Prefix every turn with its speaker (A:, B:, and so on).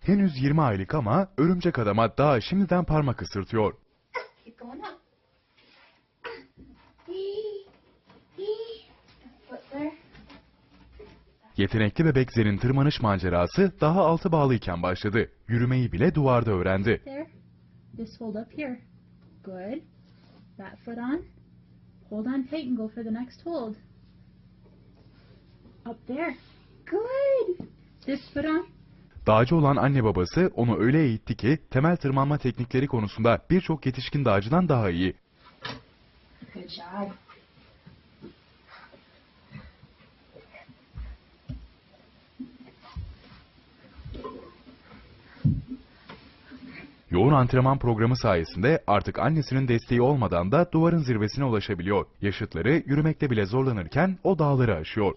A: Henüz 20 aylık ama örümcek adama daha şimdiden parmak ısırtıyor. Yetenekli bebek Zen'in tırmanış macerası daha altı bağlıyken başladı. Yürümeyi bile duvarda öğrendi.
B: Up there. Good. This foot on.
A: Dağcı olan anne babası onu öyle eğitti ki temel tırmanma teknikleri konusunda birçok yetişkin dağcıdan daha iyi. Yoğun antrenman programı sayesinde artık annesinin desteği olmadan da duvarın zirvesine ulaşabiliyor. Yaşıtları yürümekte bile zorlanırken o dağları aşıyor.